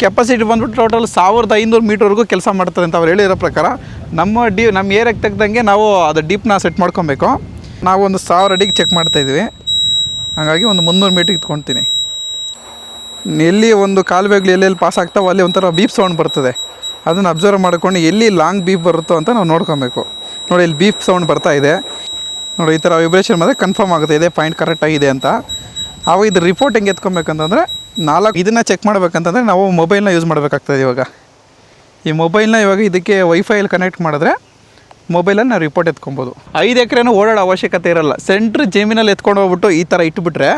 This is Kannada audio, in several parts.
ಕೆಪಾಸಿಟಿ ಬಂದ್ಬಿಟ್ಟು ಟೋಟಲ್ ಸಾವಿರದ ಐನೂರು ಮೀಟರ್ವರೆಗೂ ಕೆಲಸ ಮಾಡ್ತಾರೆ ಅಂತ ಅವ್ರು ಹೇಳಿರೋ ಪ್ರಕಾರ, ನಮ್ಮ ಡಿ, ನಮ್ಮ ಏರಿಯಾಗೆ ತೆಗ್ದಂಗೆ ನಾವು ಅದು ಡೀಪ್ನ ಸೆಟ್ ಮಾಡ್ಕೊಬೇಕು. ನಾವು ಒಂದು ಸಾವಿರ ಅಡಿಗೆ ಚೆಕ್ ಮಾಡ್ತಾ ಇದ್ವಿ ಹಾಗಾಗಿ ಒಂದು ಮುನ್ನೂರು ಮೀಟ್ರಿಗೆ ಇಟ್ಕೊಳ್ತೀನಿ ಎಲ್ಲಿ ಒಂದು ಕಾಲುವೆಗಳು ಎಲ್ಲೆಲ್ಲಿ ಪಾಸ್ ಆಗ್ತಾವೋ ಅಲ್ಲಿ ಒಂಥರ ಬೀಪ್ ಸೌಂಡ್ ಬರ್ತದೆ. ಅದನ್ನು ಅಬ್ಸರ್ವ್ ಮಾಡ್ಕೊಂಡು ಎಲ್ಲಿ ಲಾಂಗ್ ಬೀಪ್ ಬರುತ್ತೋ ಅಂತ ನಾವು ನೋಡ್ಕೊಬೇಕು. ನೋಡಿ, ಇಲ್ಲಿ ಬೀಪ್ ಸೌಂಡ್ ಬರ್ತಾ ಇದೆ. ನೋಡಿ, ಈ ಥರ ವೈಬ್ರೇಷನ್ ಮಾತ್ರ ಕನ್ಫರ್ಮ್ ಆಗುತ್ತೆ, ಇದೇ ಪಾಯಿಂಟ್ ಕರೆಕ್ಟಾಗಿದೆ ಅಂತ. ಆವಾಗ ಇದು ರಿಪೋರ್ಟ್ ಹೆಂಗೆ ಎತ್ಕೊಬೇಕಂತಂದರೆ ನಾಲ್ಕು ಇದನ್ನು ಚೆಕ್ ಮಾಡಬೇಕಂತಂದರೆ ನಾವು ಮೊಬೈಲ್ನ ಯೂಸ್ ಮಾಡಬೇಕಾಗ್ತದೆ ಇವಾಗ. ಈ ಮೊಬೈಲ್ನ ಇವಾಗ ಇದಕ್ಕೆ ವೈಫೈಯಲ್ಲಿ ಕನೆಕ್ಟ್ ಮಾಡಿದ್ರೆ ಮೊಬೈಲನ್ನು ನಾವು ರಿಪೋರ್ಟ್ ಎತ್ಕೊಬೋದು. ಐದು ಎಕರೆನೂ ಓಡಾಡೋ ಅವಶ್ಯಕತೆ ಇರಲ್ಲ. ಸೆಂಟ್ರ್ ಜಮೀನಲ್ಲಿ ಎತ್ಕೊಂಡು ಹೋಗ್ಬಿಟ್ಟು ಈ ಥರ ಇಟ್ಬಿಟ್ರೆ,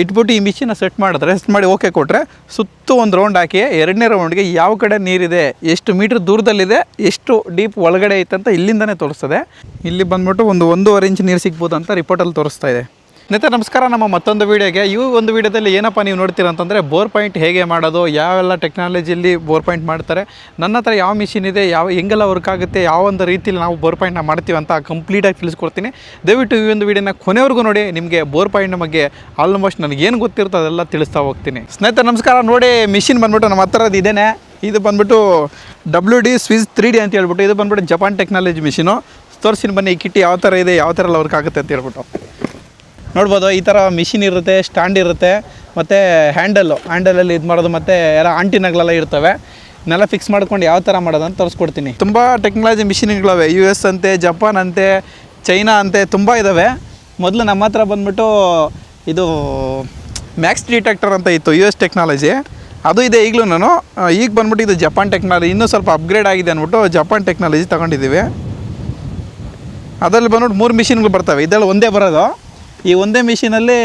ಇಟ್ಬಿಟ್ಟು ಈ ಮಿಷಿನ ಸೆಟ್ ಮಾಡಿದ್ರೆ ಸೆಟ್ ಮಾಡಿ ಓಕೆ ಕೊಟ್ಟರೆ ಸುತ್ತ ಒಂದು ರೌಂಡ್ ಹಾಕಿ ಎರಡನೇ ರೌಂಡ್ಗೆ ಯಾವ ಕಡೆ ನೀರಿದೆ, ಎಷ್ಟು ಮೀಟ್ರ್ ದೂರದಲ್ಲಿದೆ, ಎಷ್ಟು ಡೀಪ್ ಒಳಗಡೆ ಐತೆ ಅಂತ ಇಲ್ಲಿಂದನೇ ತೋರಿಸ್ತದೆ. ಇಲ್ಲಿ ಬಂದ್ಬಿಟ್ಟು ಒಂದು ಒಂದೂವರೆ ಇಂಚ್ ನೀರು ಸಿಗ್ಬೋದು ಅಂತ ರಿಪೋರ್ಟಲ್ಲಿ ತೋರಿಸ್ತಾ ಇದೆ. ಸ್ನೇಹಿತರೆ, ನಮಸ್ಕಾರ. ನಮ್ಮ ಮತ್ತೊಂದು ವೀಡಿಯೋಗೆ. ಈ ಒಂದು ವೀಡಿಯೋದಲ್ಲಿ ಏನಪ್ಪ ನೀವು ನೋಡ್ತೀರ ಅಂತಂದರೆ, ಬೋರ್ ಪಾಯಿಂಟ್ ಹೇಗೆ ಮಾಡೋದು, ಯಾವೆಲ್ಲ ಟೆಕ್ನಾಲಜಿಯಲ್ಲಿ ಬೋರ್ ಪಾಯಿಂಟ್ ಮಾಡ್ತಾರೆ, ನನ್ನ ಹತ್ರ ಯಾವ ಮಿಷಿನ್ ಇದೆ, ಯಾವ ಹೆಂಗೆಲ್ಲ ವರ್ಕ್ ಆಗುತ್ತೆ, ಯಾವ ಒಂದು ರೀತಿಯಲ್ಲಿ ನಾವು ಬೋರ್ ಪಾಯಿಂಟ್ನ ಮಾಡ್ತೀವಿ ಅಂತ ಕಂಪ್ಲೀಟಾಗಿ ತಿಳಿಸ್ಕೊಡ್ತೀನಿ. ದಯವಿಟ್ಟು ಈ ಒಂದು ವೀಡಿಯೋನ ಕೊನೆವರೆಗೂ ನೋಡಿ, ನಿಮಗೆ ಬೋರ್ ಪಾಯಿಂಟ್ ಬಗ್ಗೆ ಆಲ್ಮೋಸ್ಟ್ ನನಗೇನು ಗೊತ್ತಿರುತ್ತೋ ಅದೆಲ್ಲ ತಿಳಿಸ್ತಾ ಹೋಗ್ತೀನಿ. ಸ್ನೇಹಿತರೆ, ನಮಸ್ಕಾರ. ನೋಡಿ, ಮಿಷಿನ್ ಬಂದ್ಬಿಟ್ಟು ನಮ್ಮ ಹತ್ರದ್ದು ಇದೇನೆ. ಇದು ಬಂದ್ಬಿಟ್ಟು W D Swiss three D ಅಂತ ಹೇಳ್ಬಿಟ್ಟು, ಇದು ಬಂದ್ಬಿಟ್ಟು ಜಪಾನ್ ಟೆಕ್ನಾಲಜಿ ಮಿಷಿನು. ತೋರಿಸಿನ ಬನ್ನಿ, ಈ ಕಿಟ್ಟಿ ಯಾವ ಥರ ಇದೆ, ಯಾವ ಥರ ಎಲ್ಲ ವರ್ಕ್ ಆಗುತ್ತೆ ಅಂತ ಹೇಳ್ಬಿಟ್ಟು. ನೋಡ್ಬೋದು, ಈ ಥರ ಮಿಷಿನ್ ಇರುತ್ತೆ ಸ್ಟ್ಯಾಂಡ್ ಇರುತ್ತೆ, ಮತ್ತು ಹ್ಯಾಂಡಲ್ಲು ಹ್ಯಾಂಡಲಲ್ಲಿ ಇದು ಮಾಡೋದು ಮತ್ತು ಎಲ್ಲ ಆಂಟಿನಗಳೆಲ್ಲ ಇರ್ತವೆ. ಇನ್ನೆಲ್ಲ ಫಿಕ್ಸ್ ಮಾಡ್ಕೊಂಡು ಯಾವ ಥರ ಮಾಡೋದು ತೋರಿಸ್ಕೊಡ್ತೀನಿ. ತುಂಬ ಟೆಕ್ನಾಲಜಿ ಮಿಷಿನ್ಗಳವೆ ಯು ಎಸ್ ಅಂತೆ ಜಪಾನ್ ಅಂತೆ ಚೈನಾ ಅಂತೆ, ತುಂಬ ಇದ್ದಾವೆ ಮೊದಲು ನಮ್ಮ ಹತ್ರ ಬಂದ್ಬಿಟ್ಟು ಇದು ಮ್ಯಾಕ್ಸ್ ಡಿಟೆಕ್ಟರ್ ಅಂತ ಇತ್ತು ಯು ಎಸ್ ಟೆಕ್ನಾಲಜಿ ಅದು ಇದೆ ಈಗಲೂ ನಾನು. ಈಗ ಬಂದ್ಬಿಟ್ಟು ಇದು ಜಪಾನ್ ಟೆಕ್ನಾಲಜಿ ಇನ್ನೂ ಸ್ವಲ್ಪ ಅಪ್ಗ್ರೇಡ್ ಆಗಿದೆ ಅಂದ್ಬಿಟ್ಟು ಜಪಾನ್ ಟೆಕ್ನಾಲಜಿ ತಗೊಂಡಿದ್ದೀವಿ. ಅದರಲ್ಲಿ ಬಂದ್ಬಿಟ್ಟು ಮೂರು ಮಿಷಿನ್ಗಳು ಬರ್ತವೆ. ಇದರಲ್ಲಿ ಒಂದೇ ಬರೋದು. ಈ ಒಂದೇ ಮಿಷಿನಲ್ಲಿ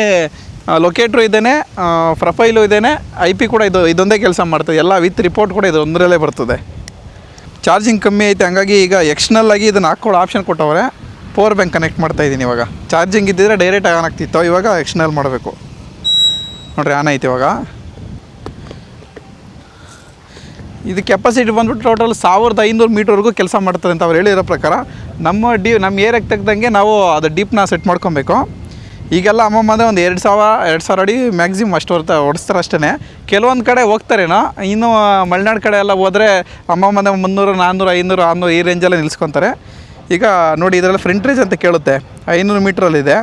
ಲೊಕೇಟ್ರು ಇದ್ದೇನೆ ಪ್ರೊಫೈಲು ಇದ್ದೇನೆ, ಐ ಪಿ ಕೂಡ ಇದು, ಇದೊಂದೇ ಕೆಲಸ ಮಾಡ್ತದೆ. ಎಲ್ಲ ವಿತ್ ರಿಪೋರ್ಟ್ ಕೂಡ ಇದು ಒಂದರಲ್ಲೇ ಬರ್ತದೆ. ಚಾರ್ಜಿಂಗ್ ಕಮ್ಮಿ ಐತೆ, ಹಂಗಾಗಿ ಈಗ ಎಕ್ಸ್ಟರ್ನಲ್ ಆಗಿ ಇದನ್ನು ಹಾಕ್ಕೊಳ್ಳೋ ಆಪ್ಷನ್ ಕೊಟ್ಟವ್ರೆ ಪವರ್ ಬ್ಯಾಂಕ್ ಕನೆಕ್ಟ್ ಮಾಡ್ತಾ ಇದ್ದೀನಿ ಇವಾಗ. ಚಾರ್ಜಿಂಗ್ ಇದ್ದಿದ್ರೆ ಡೈರೆಕ್ಟ್ ಆನ್ ಆಗ್ತಿತ್ತು, ಇವಾಗ ಎಕ್ಸ್ಟರ್ನಲ್ ಮಾಡಬೇಕು. ನೋಡ್ರಿ ಆನ್ ಐತೆ ಇವಾಗ. ಇದು ಕೆಪಾಸಿಟಿ ಬಂದ್ಬಿಟ್ಟು ಟೋಟಲ್ ಸಾವಿರದ ಐನೂರು ಮೀಟರ್ವರೆಗೂ ಕೆಲಸ ಮಾಡ್ತದೆ ಅಂತ ಅವ್ರು ಹೇಳಿರೋ ಪ್ರಕಾರ, ನಮ್ಮ ಡಿ, ನಮ್ಮ ಏರಿಯಾಗೆ ತೆಗ್ದಂಗೆ ನಾವು ಅದು ಡೀಪ್ನ ಸೆಟ್ ಮಾಡ್ಕೊಬೇಕು. ಈಗೆಲ್ಲ ಅಮ್ಮಮ್ಮ ಅಂದರೆ ಒಂದು ಎರಡು ಸಾವಿರ ಎರಡು ಸಾವಿರ ಅಡಿ ಮ್ಯಾಕ್ಸಿಮಮ್ ಅಷ್ಟು ಹೊರ್ತಾ ಓಡಿಸ್ತಾರೆ ಅಷ್ಟೇ ಕೆಲವೊಂದು ಕಡೆ ಹೋಗ್ತಾರೇನೋ, ಇನ್ನು ಮಲೆನಾಡು ಕಡೆ ಎಲ್ಲ ಹೋದರೆ ಅಮ್ಮಮ್ಮ ಅಂದರೆ ಮುನ್ನೂರು ನಾನ್ನೂರು ಐನೂರು, ಆರುನೂರು ಈ ರೇಂಜಲ್ಲೇ ನಿಲ್ಲಿಸ್ಕೊತಾರೆ ಈಗ ನೋಡಿ, ಇದರಲ್ಲಿ ಫ್ರಂಟ್ ರೇಂಜ್ ಅಂತ ಕೇಳುತ್ತೆ. ಐನೂರು ಮೀಟ್ರಲ್ಲಿದೆ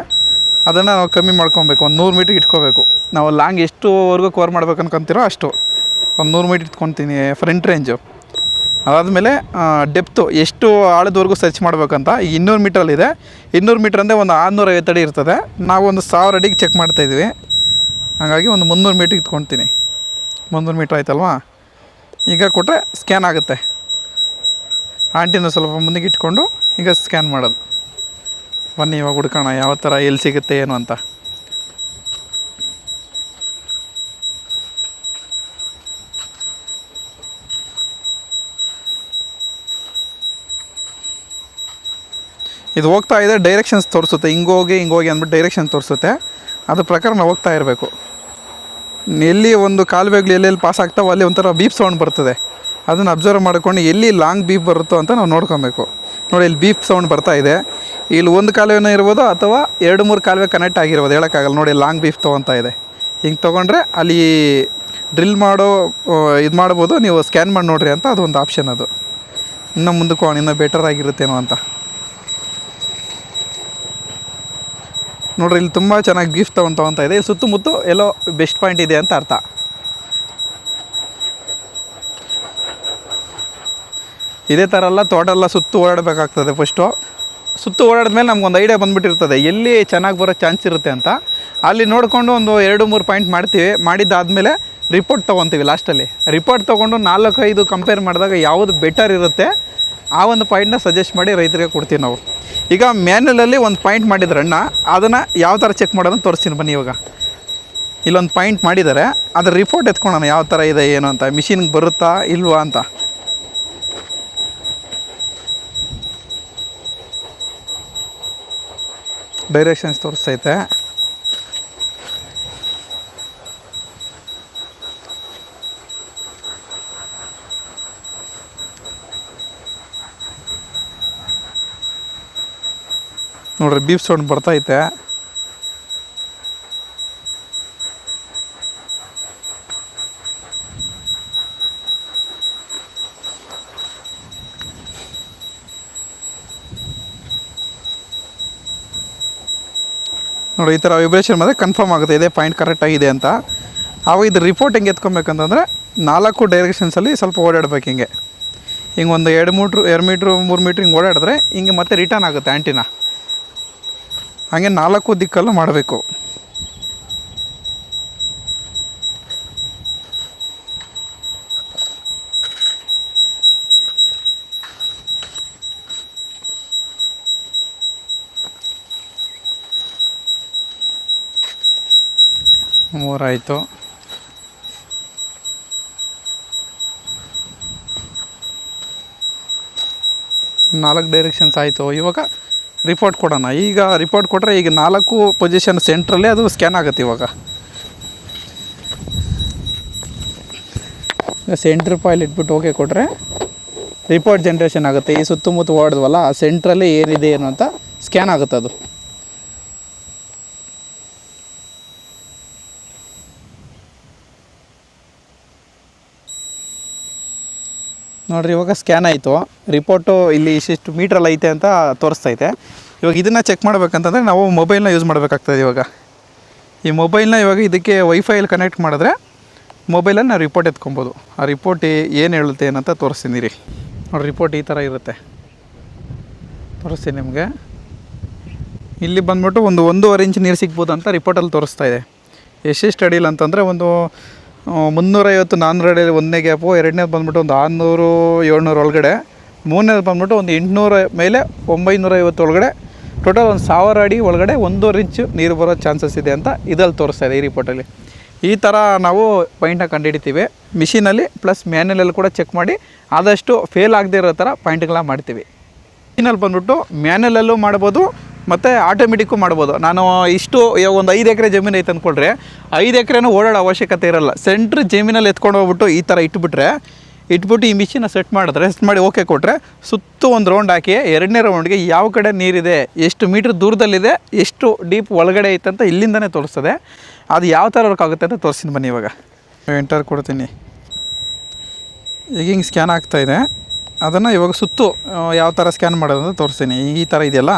ಅದನ್ನು ನಾವು ಕಮ್ಮಿ ಮಾಡ್ಕೊಬೇಕು. ಒಂದು ನೂರು ಮೀಟ್ರಿಗೆ ಇಟ್ಕೋಬೇಕು. ನಾವು ಲಾಂಗ್ ಎಷ್ಟುವರೆಗೂ ಕವರ್ ಮಾಡ್ಬೇಕು ಅನ್ಕೊಂತೀರೋ ಅಷ್ಟು. ಒಂದು ನೂರು ಮೀಟ್ರ್ ಇಟ್ಕೊತೀನಿ ಫ್ರಂಟ್ ರೇಂಜು ಅದಾದಮೇಲೆ ಡೆಪ್ತು ಎಷ್ಟು ಆಳದವರೆಗೂ ಸರ್ಚ್ ಮಾಡಬೇಕಂತ ಈಗ ಇನ್ನೂರು ಮೀಟ್ರಲ್ಲಿದೆ. ಇನ್ನೂರು ಮೀಟ್ರ್ ಅಂದರೆ ಒಂದು ಆರುನೂರ ಐವತ್ತು ಅಡಿ ಇರ್ತದೆ. ನಾವು ಒಂದು ಸಾವಿರ ಅಡಿಗೆ ಚೆಕ್ ಮಾಡ್ತಾಯಿದ್ವಿ ಹಾಗಾಗಿ ಒಂದು ಮುನ್ನೂರು ಮೀಟ್ರ್ ಇಟ್ಕೊಳ್ತೀನಿ. ಮುನ್ನೂರು ಮೀಟ್ರ್ ಆಯ್ತಲ್ವಾ? ಈಗ ಕೊಟ್ಟರೆ ಸ್ಕ್ಯಾನ್ ಆಗುತ್ತೆ. ಆಂಟಿನ ಸ್ವಲ್ಪ ಮುಂದಕ್ಕೆ ಇಟ್ಕೊಂಡು ಈಗ ಸ್ಕ್ಯಾನ್ ಮಾಡೋದು. ಬನ್ನಿ ಇವಾಗ ಹುಡ್ಕೋಣ, ಯಾವ ಥರ ಎಲ್ಲಿ ಸಿಗುತ್ತೆ, ಏನು ಅಂತ. ಇದು ಹೋಗ್ತಾ ಇದೆ ಡೈರೆಕ್ಷನ್ಸ್ ತೋರಿಸುತ್ತೆ. ಹಿಂಗೋಗಿ ಹೋಗಿ, ಹಿಂಗೆ ಹೋಗಿ ಅಂದ್ಬಿಟ್ಟು ಡೈರೆಕ್ಷನ್ ತೋರಿಸುತ್ತೆ. ಅದ್ರ ಪ್ರಕಾರ ನಾವು ಹೋಗ್ತಾ ಇರಬೇಕು. ಎಲ್ಲಿ ಒಂದು ಕಾಲುವೆಗಳು ಎಲ್ಲೆಲ್ಲಿ ಪಾಸ್ ಆಗ್ತಾವೆ ಅಲ್ಲಿ ಒಂಥರ ಬೀಪ್ ಸೌಂಡ್ ಬರ್ತದೆ. ಅದನ್ನು ಅಬ್ಸರ್ವ್ ಮಾಡ್ಕೊಂಡು ಎಲ್ಲಿ ಲಾಂಗ್ ಬೀಪ್ ಬರುತ್ತೋ ಅಂತ ನಾವು ನೋಡ್ಕೊಬೇಕು. ನೋಡಿ, ಇಲ್ಲಿ ಬೀಪ್ ಸೌಂಡ್ ಬರ್ತಾ ಇದೆ. ಇಲ್ಲಿ ಒಂದು ಕಾಲುವೆನ ಇರ್ಬೋದು ಅಥವಾ ಎರಡು, ಮೂರು ಕಾಲುವೆ ಕನೆಕ್ಟ್ ಆಗಿರ್ಬೋದು. ಹೇಳೋಕ್ಕಾಗಲ್ಲ. ನೋಡಿ ಲಾಂಗ್ ಬೀಪ್ ತೊಗೊತಾ ಇದೆ. ಹಿಂಗೆ ತೊಗೊಂಡ್ರೆ ಅಲ್ಲಿ ಡ್ರಿಲ್ ಮಾಡೋ ಇದು ಮಾಡ್ಬೋದು. ನೀವು ಸ್ಕ್ಯಾನ್ ಮಾಡಿ ನೋಡ್ರಿ ಅಂತ ಅದೊಂದು ಆಪ್ಷನ್ ಅದು. ಇನ್ನೂ ಮುಂದಕ್ಕೆ ಇನ್ನೂ ಬೆಟರ್ ಆಗಿರುತ್ತೇನೋ ಅಂತ. ನೋಡ್ರಿ, ಇಲ್ಲಿ ತುಂಬ ಚೆನ್ನಾಗಿ ಗಿಫ್ಟ್ ತೊಗೊಂಡು ತೊಗೊತಾ ಇದೆ. ಸುತ್ತಮುತ್ತ ಎಲ್ಲೋ ಬೆಸ್ಟ್ ಪಾಯಿಂಟ್ ಇದೆ ಅಂತ ಅರ್ಥ. ಇದೇ ಥರ ಎಲ್ಲ ತೋಟ ಎಲ್ಲ ಸುತ್ತು ಓಡಾಡಬೇಕಾಗ್ತದೆ ಫಸ್ಟು ಸುತ್ತು ಓಡಾಡಿದ್ಮೇಲೆ ನಮ್ಗೊಂದು ಐಡಿಯಾ ಬಂದುಬಿಟ್ಟಿರ್ತದೆ. ಎಲ್ಲಿ ಚೆನ್ನಾಗಿ ಬರೋ ಚಾನ್ಸ್ ಇರುತ್ತೆ ಅಂತ. ಅಲ್ಲಿ ನೋಡಿಕೊಂಡು ಒಂದು ಎರಡು, ಮೂರು ಪಾಯಿಂಟ್ ಮಾಡ್ತೀವಿ. ಮಾಡಿದ್ದಾದಮೇಲೆ ರಿಪೋರ್ಟ್ ತೊಗೊತೀವಿ ಲಾಸ್ಟಲ್ಲಿ ರಿಪೋರ್ಟ್ ತೊಗೊಂಡು ನಾಲ್ಕೈದು ಕಂಪೇರ್ ಮಾಡಿದಾಗ ಯಾವುದು ಬೆಟರ್ ಇರುತ್ತೆ, ಆ ಒಂದು ಪಾಯಿಂಟ್ನ ಸಜೆಸ್ಟ್ ಮಾಡಿ ರೈತರಿಗೆ ಕೊಡ್ತೀವಿ ನಾವು. ಈಗ ಮ್ಯಾನ್ಯಲಲ್ಲಿ ಒಂದು ಪಾಯಿಂಟ್ ಮಾಡಿದ್ರಣ್ಣ ಅದನ್ನು ಯಾವ ಥರ ಚೆಕ್ ಮಾಡೋದನ್ನು ತೋರಿಸ್ತೀನಿ ಬನ್ನಿ ಇವಾಗ. ಇಲ್ಲೊಂದು ಪಾಯಿಂಟ್ ಮಾಡಿದ್ದಾರೆ ಅದ್ರ ರಿಪೋರ್ಟ್ ಎತ್ಕೊಳ್ಳೋಣ ಯಾವ ಥರ ಇದೆ, ಏನು ಅಂತ ಮಿಷಿನ್ಗೆ ಬರುತ್ತಾ ಇಲ್ವಾ ಅಂತ. ಡೈರೆಕ್ಷನ್ಸ್ ತೋರಿಸ್ತೈತೆ. ನೋಡ್ರಿ ಬೀಪ್ ಸೌಂಡ್ ಬರ್ತೈತೆ ನೋಡಿ ಈ ಥರ ವೈಬ್ರೇಷನ್ ಮಾತ್ರ ಕನ್ಫರ್ಮ್ ಆಗುತ್ತೆ, ಇದೇ ಪಾಯಿಂಟ್ ಕರೆಕ್ಟಾಗಿದೆ ಅಂತ. ಆವಾಗ ಇದು ರಿಪೋರ್ಟ್ ಹೆಂಗೆ ಎತ್ಕೊಬೇಕಂತಂದರೆ, ನಾಲ್ಕು ಡೈರೆಕ್ಷನ್ಸಲ್ಲಿ ಸ್ವಲ್ಪ ಓಡಾಡ್ಬೇಕು ಹಿಂಗೆ. ಹಿಂಗೆ ಒಂದು ಎರಡು ಮೀಟ್ರ್ ಎರಡು ಮೀಟ್ರ್ ಮೂರು ಮೀಟ್ರ್ ಹಿಂಗೆ ಓಡಾಡಿದ್ರೆ, ಹಿಂಗೆ ಮತ್ತೆ ರಿಟರ್ನ್ ಆಗುತ್ತೆ ಆ್ಯಂಟಿನ ಹಾಗೆ ನಾಲ್ಕು ದಿಕ್ಕಲ್ಲೂ ಮಾಡಬೇಕು. ಮೂರಾಯಿತು. ನಾಲ್ಕು ಡೈರೆಕ್ಷನ್ಸ್ ಆಯಿತು ಇವಾಗ. ರಿಪೋರ್ಟ್ ಕೊಡೋಣ. ಈಗ ರಿಪೋರ್ಟ್ ಕೊಟ್ಟರೆ ಈಗ ನಾಲ್ಕು ಪೊಸಿಷನ್ ಸೆಂಟ್ರಲ್ಲಿ ಅದು ಸ್ಕ್ಯಾನ್ ಆಗುತ್ತೆ ಇವಾಗ. ಸೆಂಟ್ರ್ ಫೈಲ್ ಇಟ್ಬಿಟ್ಟು ಓಕೆ ಕೊಟ್ಟರೆ ರಿಪೋರ್ಟ್ ಜನ್ರೇಷನ್ ಆಗುತ್ತೆ. ಈ ಸುತ್ತಮುತ್ತ ಓಡಿದ್ವಲ್ಲ ಆ ಸೆಂಟ್ರಲ್ಲಿ ಏನಿದೆ ಏನು ಅಂತ ಸ್ಕ್ಯಾನ್ ಆಗುತ್ತೆ ಅದು. ನೋಡ್ರಿ, ಇವಾಗ ಸ್ಕ್ಯಾನ್ ಆಯಿತು. ರಿಪೋರ್ಟು ಇಲ್ಲಿ ಇಷ್ಟಿಷ್ಟು ಮೀಟ್ರಲ್ಲಿ ಐತೆ ಅಂತ ತೋರಿಸ್ತೈತೆ ಇವಾಗ ಇದನ್ನು ಚೆಕ್ ಮಾಡಬೇಕಂತಂದರೆ ನಾವು ಮೊಬೈಲ್ನ ಯೂಸ್ ಮಾಡಬೇಕಾಗ್ತದೆ ಇವಾಗ. ಈ ಮೊಬೈಲ್ನ ಇವಾಗ ಇದಕ್ಕೆ ವೈಫೈಲಿ ಕನೆಕ್ಟ್ ಮಾಡಿದ್ರೆ ಮೊಬೈಲಲ್ಲಿ ನಾವು ರಿಪೋರ್ಟ್ ಎತ್ಕೊಬೋದು. ಆ ರಿಪೋರ್ಟ್ ಏನು ಹೇಳುತ್ತೆ ಏನಂತ ತೋರಿಸ್ತೀನಿ ರೀ. ನೋಡಿ ರಿಪೋರ್ಟ್ ಈ ಥರ ಇರುತ್ತೆ. ತೋರಿಸ್ತೀನಿ ನಿಮಗೆ. ಇಲ್ಲಿ ಬಂದ್ಬಿಟ್ಟು ಒಂದು ಒಂದೂವರೆ ಇಂಚ್ ನೀರು ಸಿಗ್ಬೋದು ಅಂತ ರಿಪೋರ್ಟಲ್ಲಿ ತೋರಿಸ್ತಾ ಇದೆ. ಎಷ್ಟೆಷ್ಟು ಅಡಿಯಲ್ಲಿ ಅಂತಂದರೆ ಒಂದು ಮುನ್ನೂರೈವತ್ತು ನಾನ್ನೂರು ಅಡಿಯಲ್ಲಿ ಒಂದನೇ ಗ್ಯಾಪು, ಎರಡನೇದು ಬಂದ್ಬಿಟ್ಟು ಒಂದು ಆರುನೂರು, ಏಳ್ನೂರು ಒಳಗಡೆ. ಮೂರನೇದು ಬಂದ್ಬಿಟ್ಟು ಒಂದು ಎಂಟುನೂರ ಮೇಲೆ ಒಂಬೈನೂರ ಐವತ್ತು ಒಳಗಡೆ. ಟೋಟಲ್ ಒಂದು ಸಾವಿರ ಅಡಿ ಒಳಗಡೆ ಒಂದೂವರೆ ಇಂಚು ನೀರು ಬರೋ ಚಾನ್ಸಸ್ ಇದೆ ಅಂತ ಇದಲ್ಲಿ ತೋರಿಸ್ತಾ ಇದೆ ಈ ರಿಪೋರ್ಟಲ್ಲಿ ಈ ಥರ ನಾವು ಪಾಯಿಂಟ್ನ ಕಂಡುಹಿಡಿತೀವಿ. ಮಿಷಿನಲ್ಲಿ ಪ್ಲಸ್ ಮ್ಯಾನ್ಯಲಲ್ಲಿ ಕೂಡ ಚೆಕ್ ಮಾಡಿ ಆದಷ್ಟು ಫೇಲ್ ಆಗದೇ ಇರೋ ಥರ ಪಾಯಿಂಟ್ಗಳನ್ನ ಮಾಡ್ತೀವಿ. ಮಿಷಿನಲ್ಲಿ ಬಂದ್ಬಿಟ್ಟು ಮ್ಯಾನ್ಯಲಲ್ಲೂ ಮಾಡ್ಬೋದು ಮತ್ತು ಆಟೋಮೆಟಿಕ್ಕು ಮಾಡ್ಬೋದು. ನಾನು ಇಷ್ಟು ಇವಾಗ ಒಂದು ಐದು ಎಕರೆ ಜಮೀನು ಐತೆ ಅಂದ್ಕೊಳ್ರಿ ಐದು ಎಕರೆನೂ ಓಡಾಡೋ ಅವಶ್ಯಕತೆ ಇರಲ್ಲ. ಸೆಂಟ್ರ್ ಜಮೀನಲ್ಲಿ ಎತ್ಕೊಂಡು ಹೋಗ್ಬಿಟ್ಟು ಈ ಥರ ಇಟ್ಬಿಟ್ರೆ, ಇಟ್ಬಿಟ್ಟು ಈ ಮಿಷಿನ ಸೆಟ್ ಮಾಡಿದ್ರೆ ಸೆಟ್ ಮಾಡಿ ಓಕೆ ಕೊಟ್ಟರೆ ಸುತ್ತು ಒಂದು ರೌಂಡ್ ಹಾಕಿ, ಎರಡನೇ ರೌಂಡ್ಗೆ ಯಾವ ಕಡೆ ನೀರಿದೆ, ಎಷ್ಟು ಮೀಟ್ರ್ ದೂರದಲ್ಲಿದೆ, ಎಷ್ಟು ಡೀಪ್ ಒಳಗಡೆ ಐತೆ ಅಂತ ಇಲ್ಲಿಂದನೇ ತೋರಿಸ್ತದೆ. ಅದು ಯಾವ ಥರ ವರ್ಕ್ ಆಗುತ್ತೆ ಅಂತ ತೋರಿಸ್ತೀನಿ ಬನ್ನಿ ಇವಾಗ. ಎಂಟರ್ ಕೊಡ್ತೀನಿ. ಈಗ ಹಿಂಗೆ ಸ್ಕ್ಯಾನ್ ಆಗ್ತಾಯಿದೆ ಅದನ್ನು ಇವಾಗ ಸುತ್ತು ಯಾವ ಥರ ಸ್ಕ್ಯಾನ್ ಮಾಡೋದು ಅಂತ ತೋರಿಸ್ತೀನಿ. ಈ ಥರ ಇದೆಯಲ್ಲ?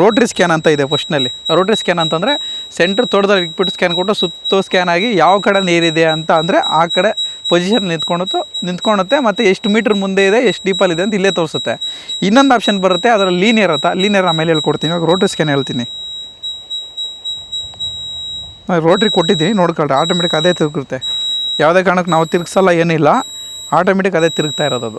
ರೋಟ್ರಿ ಸ್ಕ್ಯಾನ್ ಅಂತ ಇದೆ ಫಸ್ಟ್ನಲ್ಲಿ ರೋಟ್ರಿ ಸ್ಕ್ಯಾನ್ ಅಂತಂದರೆ ಸೆಂಟ್ರ್ ತೋಟದಲ್ಲಿ ಇಟ್ಬಿಟ್ಟು ಸ್ಕ್ಯಾನ್ ಕೊಟ್ಟು ಸುತ್ತು ಸ್ಕ್ಯಾನ್ ಆಗಿ ಯಾವ ಕಡೆ ನೀರಿದೆ ಅಂತ ಅಂದರೆ ಆ ಕಡೆ ಪೊಸಿಷನ್ ನಿಂತ್ಕೊಳುತ್ತೋ ನಿಂತ್ಕೊಳುತ್ತೆ ಮತ್ತು ಎಷ್ಟು ಮೀಟ್ರ್ ಮುಂದೆ ಇದೆ, ಎಷ್ಟು ಡೀಪಲ್ಲಿದೆ ಅಂತ ಇಲ್ಲೇ ತೋರಿಸುತ್ತೆ. ಇನ್ನೊಂದು ಆಪ್ಷನ್ ಬರುತ್ತೆ ಅದರ ಲೀನಿಯರ್ ಅಂತ ಲೀನಿಯರ್ ಆಮೇಲೆ ಹೇಳ್ಕೊಡ್ತೀನಿ. ಇವಾಗ ರೋಟ್ರಿ ಸ್ಕ್ಯಾನ್ ಹೇಳ್ತೀನಿ. ರೋಟ್ರಿ ಕೊಟ್ಟಿದ್ದೀನಿ, ನೋಡ್ಕೊಳ್ರಿ. ಆಟೋಮೆಟಿಕ್ ಅದೇ ತಿರುಗುತ್ತೆ. ಯಾವುದೇ ಕಾರಣಕ್ಕೆ ನಾವು ತಿರುಗಿಸಲ್ಲ, ಏನಿಲ್ಲ. ಆಟೋಮೆಟಿಕ್ ಅದೇ ತಿರುಗ್ತಾ ಇರೋದು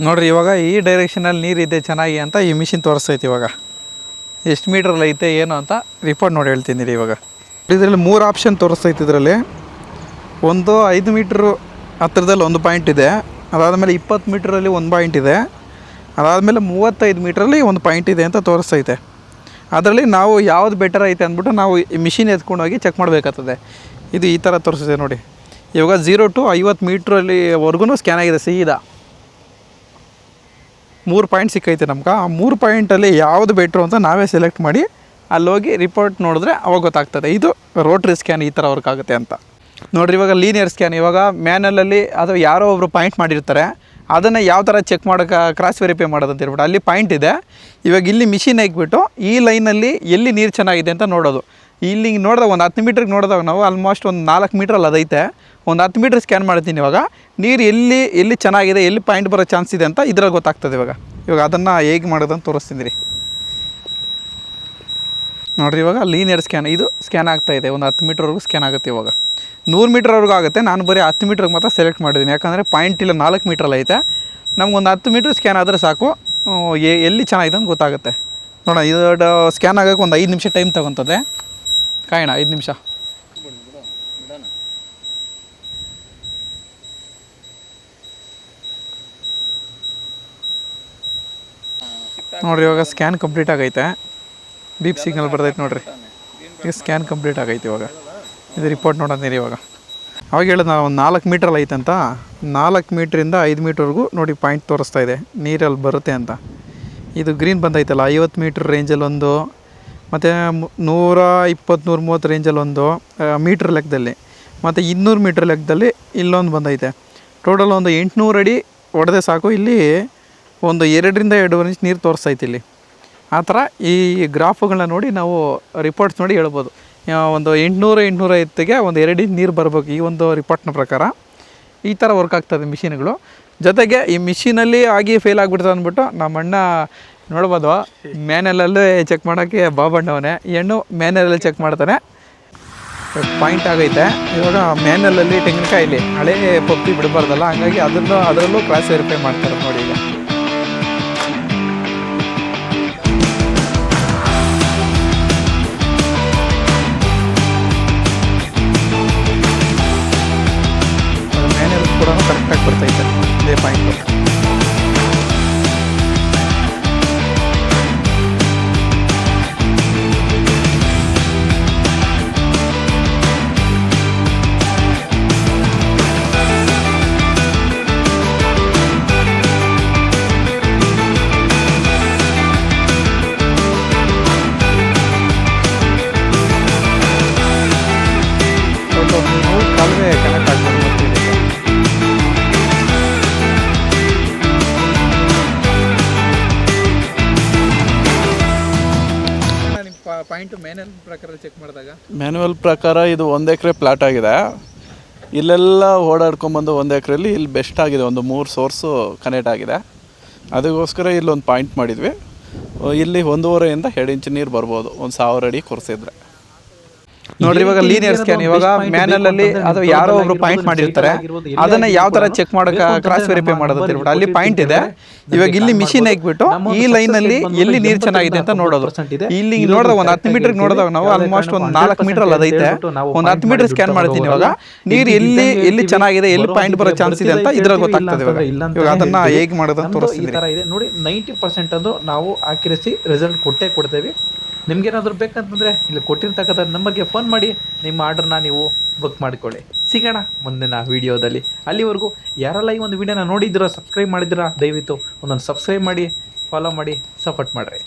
ನೋಡ್ರಿ, ಇವಾಗ ಈ ಡೈರೆಕ್ಷನಲ್ಲಿ ನೀರಿದೆ ಚೆನ್ನಾಗಿ ಅಂತ ಈ ಮಿಷಿನ್ ತೋರಿಸ್ತೈತೆ ಇವಾಗ. ಎಷ್ಟು ಮೀಟ್ರಲ್ಲಿ ಐತೆ, ಏನು ಅಂತ ರಿಪೋರ್ಟ್ ನೋಡಿ ಹೇಳ್ತೀನಿ ಇವಾಗ. ಇದರಲ್ಲಿ ಮೂರು ಆಪ್ಷನ್ ತೋರಿಸ್ತೈತೆ ಇದರಲ್ಲಿ. ಒಂದು ಐದು ಮೀಟ್ರು ಹತ್ತಿರದಲ್ಲಿ ಒಂದು ಪಾಯಿಂಟ್ ಇದೆ. ಅದಾದಮೇಲೆ ಇಪ್ಪತ್ತು ಮೀಟ್ರಲ್ಲಿ ಒಂದು ಪಾಯಿಂಟ್ ಇದೆ. ಅದಾದಮೇಲೆ ಮೂವತ್ತೈದು ಮೀಟ್ರಲ್ಲಿ ಒಂದು ಪಾಯಿಂಟ್ ಇದೆ ಅಂತ ತೋರಿಸ್ತೈತೆ ಅದರಲ್ಲಿ ನಾವು ಯಾವ್ದು ಬೆಟರ್ ಐತೆ ಅಂದ್ಬಿಟ್ಟು ನಾವು ಈ ಮಿಷಿನ್ ಎತ್ಕೊಂಡೋಗಿ ಚೆಕ್ ಮಾಡಬೇಕಾಗ್ತದೆ. ಇದು ಈ ಥರ ತೋರಿಸಿದೆ ನೋಡಿ. ಇವಾಗ ಝೀರೋ ಟು ಐವತ್ತು ಮೀಟ್ರಲ್ಲಿ ವರ್ಗೂ ಸ್ಕ್ಯಾನ್ ಆಗಿದೆ, ಸೀದಾ. ಮೂರು ಪಾಯಿಂಟ್ ಸಿಕ್ಕೈತೆ ನಮ್ಗೆ. ಆ ಮೂರು ಪಾಯಿಂಟಲ್ಲಿ ಯಾವುದು ಬೆಟ್ರು ಅಂತ ನಾವೇ ಸೆಲೆಕ್ಟ್ ಮಾಡಿ ಅಲ್ಲೋಗಿ ರಿಪೋರ್ಟ್ ನೋಡಿದ್ರೆ ಅವಾಗ ಗೊತ್ತಾಗ್ತದೆ. ಇದು ರೋಟ್ರಿ ಸ್ಕ್ಯಾನ್ ಈ ಥರ ವರ್ಕ್ ಆಗುತ್ತೆ ಅಂತ. ನೋಡ್ರಿ, ಇವಾಗ ಲೀನಿಯರ್ ಸ್ಕ್ಯಾನ್ ಇವಾಗ ಮ್ಯಾನಲಲ್ಲಿ ಅದು ಯಾರೋ ಒಬ್ಬರು ಪಾಯಿಂಟ್ ಮಾಡಿರ್ತಾರೆ. ಅದನ್ನು ಯಾವ ಥರ ಚೆಕ್ ಮಾಡೋಕೆ ಕ್ರಾಸ್ ವೆರಿಫೈ ಮಾಡೋದು ಅಂತ ಹೇಳ್ಬಿಟ್ಟು ಅಲ್ಲಿ ಪಾಯಿಂಟ್ ಇದೆ. ಇವಾಗ ಇಲ್ಲಿ ಮಿಷಿನ್ ಹಾಕ್ಬಿಟ್ಟು ಈ ಲೈನಲ್ಲಿ ಎಲ್ಲಿ ನೀರು ಚೆನ್ನಾಗಿದೆ ಅಂತ ನೋಡೋದು. ಇಲ್ಲಿ ಹಿಂಗೆ ನೋಡಿದಾಗ ಒಂದು ಹತ್ತು ಮೀಟ್ರಿಗೆ ನೋಡಿದಾಗ ನಾವು ಆಲ್ಮೋಸ್ಟ್ ಒಂದು ನಾಲ್ಕು ಮೀಟ್ರಲ್ಲಿ ಅದೈತೆ. ಒಂದು ಹತ್ತು ಮೀಟ್ರ್ ಸ್ಕ್ಯಾನ್ ಮಾಡ್ತೀನಿ ಇವಾಗ. ನೀರು ಎಲ್ಲಿ ಎಲ್ಲಿ ಚೆನ್ನಾಗಿದೆ, ಎಲ್ಲಿ ಪಾಯಿಂಟ್ ಬರೋ ಚಾನ್ಸ್ ಇದೆ ಅಂತ ಇದ್ರಲ್ಲಿ ಗೊತ್ತಾಗ್ತದೆ ಇವಾಗ. ಇವಾಗ ಅದನ್ನು ಹೇಗೆ ಮಾಡೋದಂತ ರೀ. ನೋಡ್ರಿ ಇವಾಗ ಲೀನಿಯರ್ ಸ್ಕ್ಯಾನ್ ಇದು ಸ್ಕ್ಯಾನ್ ಆಗ್ತಾ ಇದೆ. ಒಂದು ಹತ್ತು ಮೀಟ್ರವರೆಗೂ ಸ್ಕ್ಯಾನ್ ಆಗುತ್ತೆ ಇವಾಗ. ನೂರು ಮೀಟ್ರ್ವರೆಗೂ ಆಗುತ್ತೆ. ನಾನು ಬರೀ ಹತ್ತು ಮೀಟ್ರಿಗೆ ಮಾತ್ರ ಸೆಲೆಕ್ಟ್ ಮಾಡಿದ್ದೀನಿ. ಯಾಕಂದರೆ ಪಾಯಿಂಟ್ ಇಲ್ಲ, ನಾಲ್ಕು ಮೀಟ್ರಲ್ಲಿ ಐತೆ. ನಮ್ಗೊಂದು ಹತ್ತು ಮೀಟ್ರ್ ಸ್ಕ್ಯಾನ್ ಆದರೆ ಸಾಕು. ಎಲ್ಲಿ ಚೆನ್ನಾಗಿದೆ ಅಂತ ಗೊತ್ತಾಗುತ್ತೆ. ನೋಡೋಣ ಇದು ಸ್ಕ್ಯಾನ್ ಆಗೋಕ್ಕೆ ಒಂದು ಐದು ನಿಮಿಷ ಟೈಮ್ ತಗೊತದೆ. ಕಾಯೋಣ, ಐದು ನಿಮಿಷ. ನೋಡ್ರಿ, ಇವಾಗ ಸ್ಕ್ಯಾನ್ ಕಂಪ್ಲೀಟ್ ಆಗೈತೆ. ಬೀಪ್ ಸಿಗ್ನಲ್ ಬರ್ತೈತೆ ನೋಡ್ರಿ. ಈಗ ಸ್ಕ್ಯಾನ್ ಕಂಪ್ಲೀಟ್ ಆಗೈತೆ ಇವಾಗ. ಇದು ರಿಪೋರ್ಟ್ ನೋಡೋದಿರಿ ಇವಾಗ. ಅವಾಗ ಹೇಳಿದ ನಾವು ಒಂದು ನಾಲ್ಕು ಮೀಟ್ರಲ್ಲಿ ಐತೆ ಅಂತ ನಾಲ್ಕು ಮೀಟ್ರಿಂದ ಐದು ಮೀಟ್ರ್ವರೆಗೂ ನೋಡಿ ಪಾಯಿಂಟ್ ತೋರಿಸ್ತಾ ಇದೆ. ನೀರಲ್ಲಿ ಬರುತ್ತೆ ಅಂತ. ಇದು ಗ್ರೀನ್ ಬಂದೈತಲ್ಲ, ಐವತ್ತು ಮೀಟ್ರ್ ರೇಂಜಲ್ಲಿ ಒಂದು ಮತ್ತು ನೂರ ಇಪ್ಪತ್ತು ನೂರ ಮೂವತ್ತು ರೇಂಜಲ್ಲಿ ಒಂದು ಮೀಟ್ರ್ ಲೆಕ್ಕದಲ್ಲಿ. ಮತ್ತು ಇನ್ನೂರು ಮೀಟ್ರ್ ಲೆಕ್ಕದಲ್ಲಿ ಇಲ್ಲೊಂದು ಬಂದೈತೆ. ಟೋಟಲ್ ಒಂದು ಎಂಟುನೂರು ಅಡಿ ಹೊಡೆದೆ ಸಾಕು. ಇಲ್ಲಿ ಒಂದು ಎರಡರಿಂದ ಎರಡೂವರೆ ಇಂಚ್ ನೀರು ತೋರಿಸ್ತೈತೆ ಇಲ್ಲಿ. ಆ ಥರ ಈ ಗ್ರಾಫುಗಳನ್ನ ನೋಡಿ ನಾವು ರಿಪೋರ್ಟ್ಸ್ ನೋಡಿ ಹೇಳ್ಬೋದು. ಒಂದು ಎಂಟುನೂರು ಎಂಟುನೂರ ಐವತ್ತಿಗೆ ಒಂದು ಎರಡು ಇಂಚ್ ನೀರು ಬರಬೇಕು ಈ ಒಂದು ರಿಪೋರ್ಟ್ನ ಪ್ರಕಾರ. ಈ ಥರ ವರ್ಕ್ ಆಗ್ತದೆ ಮಿಷಿನ್ಗಳು ಜೊತೆಗೆ ಈ ಮಿಷಿನಲ್ಲಿ ಆಗಿ ಫೇಲ್ ಆಗಿಬಿಡ್ತದೆ ಅಂದ್ಬಿಟ್ಟು ನಮ್ಮ ಅಣ್ಣ ನೋಡ್ಬೋದು. ಮ್ಯಾನಲಲ್ಲೇ ಚೆಕ್ ಮಾಡೋಕ್ಕೆ ಬಾಬಣ್ಣವನೇ ಹೆಣ್ಣು ಮ್ಯಾನಲಲ್ಲಿ ಚೆಕ್ ಮಾಡ್ತಾನೆ. ಪಾಯಿಂಟ್ ಆಗೈತೆ. ಇವಾಗ ಮ್ಯಾನಲಲ್ಲಿ ತೆಂಗಿನಕಾಯಿಲಿ ಹಳೆ ಪಪ್ಪಿ ಬಿಡಬಾರ್ದಲ್ಲ, ಹಂಗಾಗಿ ಅದನ್ನು ಅದರಲ್ಲೂ ಕ್ಲಾಸ್ ವೆರಿಫೈ ಮಾಡ್ತಾರೆ ನೋಡಿ ಈಗ. ಮೇನಲ್ ಪ್ರಕಾರ ಚೆಕ್ ಮಾಡಿದಾಗ? ಮ್ಯಾನ್ಯುವಲ್ ಪ್ರಕಾರ ಇದು ಒಂದು ಎಕರೆ ಪ್ಲಾಟ್ ಆಗಿದೆ. ಇಲ್ಲೆಲ್ಲ ಓಡಾಡ್ಕೊಂಬಂದು ಒಂದು ಎಕರೆಯಲ್ಲಿ ಇಲ್ಲಿ ಬೆಸ್ಟ್ ಆಗಿದೆ. ಒಂದು ಮೂರು ಸೋರ್ಸು ಕನೆಕ್ಟ್ ಆಗಿದೆ. ಅದಕ್ಕೋಸ್ಕರ ಇಲ್ಲೊಂದು ಪಾಯಿಂಟ್ ಮಾಡಿದ್ವಿ. ಇಲ್ಲಿ ಒಂದೂವರೆಯಿಂದ ಎರಡು ಇಂಚು ನೀರು ಬರ್ಬೋದು. ಒಂದು ಸಾವಿರ ಅಡಿ ಕೊರೆಸಿದ್ರೆ. ನೋಡ್ರಿ ಇವಾಗ ಲೀನಿಯರ್ ಸ್ಕ್ಯಾನ್ ಇವಾಗ ಮ್ಯಾನಲ್ ಅಲ್ಲಿ ಅದು ಯಾರೋ ಒಬ್ರು ಪಾಯಿಂಟ್ ಮಾಡಿರ್ತಾರೆ ಅದನ್ನ ಯಾವ ತರ ಚೆಕ್ ಮಾಡಕ ಕ್ರಾಸ್ ವೆರಿಫೈ ಮಾಡೋದು ಅಂತ ಹೇಳ್ಬಿಟ್ಟು ಅಲ್ಲಿ ಪಾಯಿಂಟ್ ಇದೆ. ಇವಾಗ ಇಲ್ಲಿ ಮಿಷಿನ್ ಹಾಕ್ಬಿಟ್ಟು ಈ ಲೈನ್ ಅಲ್ಲಿ ಎಲ್ಲಿ ನೀರ್ ಚೆನ್ನಾಗಿದೆ ಅಂತ ನೋಡೋದು. ಇಲ್ಲಿ ನೋಡಿದಾಗ ಒಂದ್ ಹತ್ತು ಮೀಟರ್ ನೋಡಿದಾಗ ನಾವು ಆಲ್ಮೋಸ್ಟ್ ಒಂದ್ ನಾಲ್ಕು ಮೀಟರ್ ಅಲ್ಲಿ ಅದೈತೆ ಒಂದ್ ಹತ್ತು ಮೀಟರ್ ಸ್ಕ್ಯಾನ್ ಮಾಡ್ತೀನಿ ಇವಾಗ. ನೀರ್ ಎಲ್ಲಿ ಎಲ್ಲಿ ಚೆನ್ನಾಗಿದೆ ಎಲ್ಲಿ ಪಾಯಿಂಟ್ ಬರೋ ಚಾನ್ಸ್ ಇದೆ ಅಂತ ಇದ್ರಾಗ ಗೊತ್ತಾಗ್ತದೆ ಇವಾಗ. ಅದನ್ನ ಹೇಗೆ ಮಾಡೋದು ತೋರಿಸ್ತೀನಿ ನೋಡಿ ನೈಂಟಿ ಪರ್ಸೆಂಟ್ ಅದು ನಾವು ಆಕ್ಯುರೆಸಿ ರಿಸಲ್ಟ್ ಕೊಟ್ಟೇ ಕೊಡ್ತೇವೆ. ನಿಮ್ಗೇನಾದ್ರು ಬೇಕಂತಂದ್ರೆ ಇಲ್ಲಿ ಕೊಟ್ಟಿರ್ತಕ್ಕಂಥ ನಂಬರ್ಗೆ ಫೋನ್ ಮಾಡಿ ನಿಮ್ಮ ಆರ್ಡರ್ನ ನೀವು ಬುಕ್ ಮಾಡಿಕೊಳ್ಳಿ. ಸಿಗೋಣ ಮುಂದಿನ ವಿಡಿಯೋದಲ್ಲಿ. ಅಲ್ಲಿವರೆಗೂ ಯಾರೆಲ್ಲ ಈ ಒಂದು ವೀಡಿಯೋನ ನೋಡಿದ್ದೀರಾ, ಸಬ್ಸ್ಕ್ರೈಬ್ ಮಾಡಿದ್ದೀರಾ, ದಯವಿಟ್ಟು ಒಂದೊಂದು ಸಬ್ಸ್ಕ್ರೈಬ್ ಮಾಡಿ, ಫಾಲೋ ಮಾಡಿ, ಸಪೋರ್ಟ್ ಮಾಡಿರಿ.